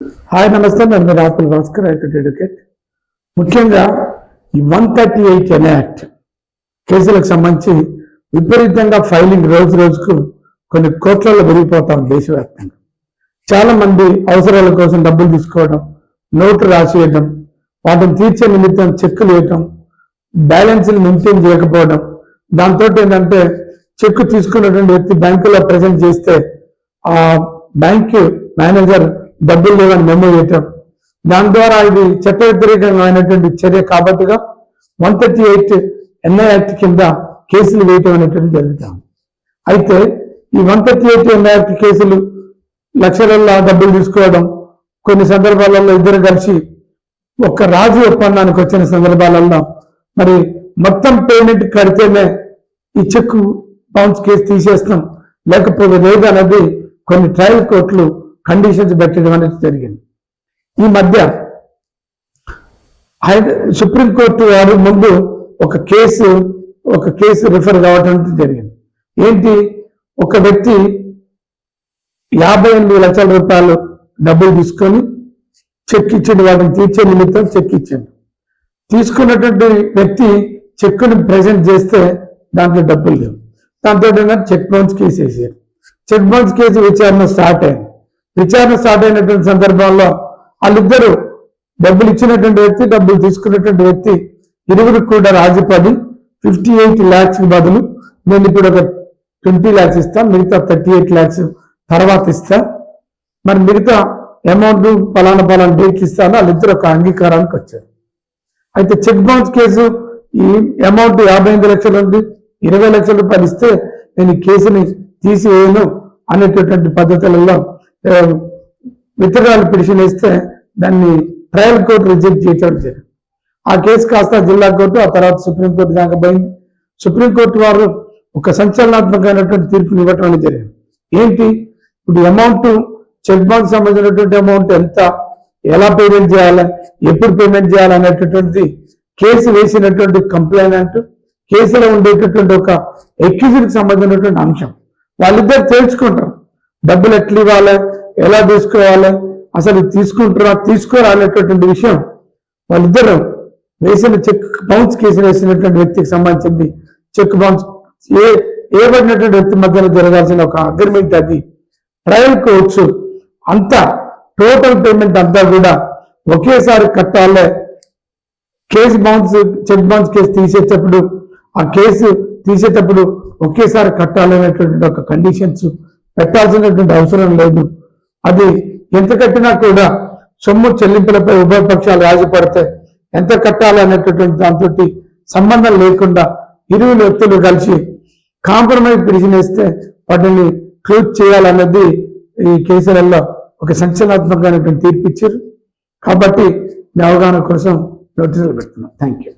Hi నమస్తే. నేను మీ Bhaskar advocate. ముఖ్యంగా ఈ వన్ థర్టీ ఎయిట్ అనే యాక్ట్ కేసులకు సంబంధించి విపరీతంగా ఫైలింగ్ రోజు రోజుకు కొన్ని కోట్లలో పెరిగిపోతాం దేశవ్యాప్తంగా. చాలా మంది అవసరాల కోసం డబ్బులు తీసుకోవడం నోటు రాసేయడం వాటిని తీర్చే నిమిత్తం చెక్కులు వేయటం బ్యాలెన్స్ని మెయింటైన్ చేయకపోవడం. దాంతో ఏంటంటే చెక్కు తీసుకున్నటువంటి వ్యక్తి బ్యాంకులో ప్రజెంట్ చేస్తే ఆ బ్యాంక్ మేనేజర్ డబ్బులు లేవని మెమో చేయటం దాని ద్వారా ఇది చట్ట వ్యతిరేకమైనటువంటి చర్య కాబట్టిగా one thirty eight NI act కింద కేసులు వేయటం అనేటువంటి జరుగుతాం. అయితే ఈ one thirty eight NI act కేసులు లక్షలల్లో డబ్బులు తీసుకోవడం కొన్ని సందర్భాలలో ఇద్దరు కలిసి ఒక రాజు ఒప్పందానికి వచ్చిన సందర్భాలలో మరి మొత్తం పేమెంట్ కడితేనే ఈ చెక్ బౌన్స్ కేసు తీసేస్తాం. లేకపోతే లేదు అనేది కొన్ని ట్రయల్ కోర్టులు కండిషన్స్ పెట్టడం అనేది జరిగింది. ఈ మధ్య హై- సుప్రీంకోర్టు వారు ముందు ఒక కేసు ఒక కేసు రిఫర్ కావటం జరిగింది. ఏంటి? ఒక వ్యక్తి యాభై ఎనిమిది లక్షల రూపాయలు డబ్బులు తీసుకొని చెక్ ఇచ్చిండు వాటిని తీర్చే నిమిత్తం చెక్ ఇచ్చిండు. తీసుకున్నటువంటి వ్యక్తి చెక్కును ప్రజెంట్ చేస్తే దాంట్లో డబ్బులు లేవు. దాంతో చెక్ బౌన్స్ కేసు వేసారు. చెక్ బౌన్స్ కేసు విచారణ స్టార్ట్ అయింది. విచారణ స్టార్ట్ అయినటువంటి సందర్భాల్లో వాళ్ళిద్దరూ డబ్బులు ఇచ్చినటువంటి వ్యక్తి డబ్బులు తీసుకున్నటువంటి వ్యక్తి ఇరువురు కూడా రాజీపడి ఫిఫ్టీ ఎయిట్ ల్యాక్స్ బదులు నేను ఇప్పుడు ఒక ట్వంటీ ల్యాక్స్ ఇస్తా మిగతా థర్టీ ఎయిట్ ల్యాక్స్ తర్వాత ఇస్తా. మరి మిగతా అమౌంట్ పలానా పలానా డేట్కి ఇస్తాను వాళ్ళిద్దరు ఒక అంగీకారానికి వచ్చారు. అయితే చెక్ బౌన్స్ కేసు ఈ అమౌంట్ యాభై ఐదు లక్షలు ఉంది ఇరవై లక్షల రూపాయలు ఇస్తే నేను ఈ కేసుని తీసివేయను అనేటటువంటి పద్ధతులలో విత్డ్రాల్ పిటిషన్ ఇస్తే దాన్ని ట్రయల్ కోర్టు రిజెక్ట్ చేయటం జరిగింది ఆ కేసు కాస్త జిల్లా కోర్టు ఆ తర్వాత సుప్రీంకోర్టు దాకా పోయింది. సుప్రీంకోర్టు వారు ఒక సంచలనాత్మకమైనటువంటి తీర్పుని ఇవ్వటం అనేది జరిగింది. ఏంటి? ఇప్పుడు అమౌంట్ చెక్ బాంక్ సంబంధించినటువంటి అమౌంట్ ఎంత ఎలా పేమెంట్ చేయాలి ఎప్పుడు పేమెంట్ చేయాలి అనేటటువంటి కేసు వేసినటువంటి కంప్లైంట్ కేసులో ఉండేటటువంటి ఒక ఎక్యూజ్కి సంబంధించినటువంటి అంశం. వాళ్ళిద్దరు తేల్చుకుంటారు. డబ్బులు ఎట్లా ఇవ్వాలి? ఎలా తీసుకోవాలి? అసలు తీసుకుంటారా తీసుకోరా అనేటటువంటి విషయం వాళ్ళిద్దరు వేసిన చెక్ బౌన్స్ కేసు వేసినటువంటి వ్యక్తికి సంబంధించింది. చెక్ బౌన్స్ ఏ ఏబడినటువంటి వ్యక్తి మధ్యలో జరగాల్సిన ఒక అగ్రిమెంట్ అది. ట్రయల్ కోర్ట్స్ అంతా టోటల్ పేమెంట్ అంతా కూడా ఒకేసారి కట్టాలి. Case bounce cheque bounce case తీసేటప్పుడు ఆ కేసు తీసేటప్పుడు ఒకేసారి కట్టాలనేటువంటి ఒక కండిషన్స్ పెట్టాల్సినటువంటి అవసరం లేదు. అది ఎంత కట్టినా కూడా సొమ్ము చెల్లింపులపై ఉభయ పక్షాలు రాజీపడితే ఎంత కట్టాలనేటటువంటి దాంతో సంబంధం లేకుండా ఇరు వ్యక్తులు కలిసి కాంప్రమైజ్ పిలిచినేస్తే వాటిని క్లోజ్ చేయాలన్నది ఈ కేసులలో ఒక సంచలనాత్మకమైనటువంటి తీర్పు ఇచ్చారు. కాబట్టి మీ అవగాహన కోసం నోటీసులు పెడుతున్నాం. Thank you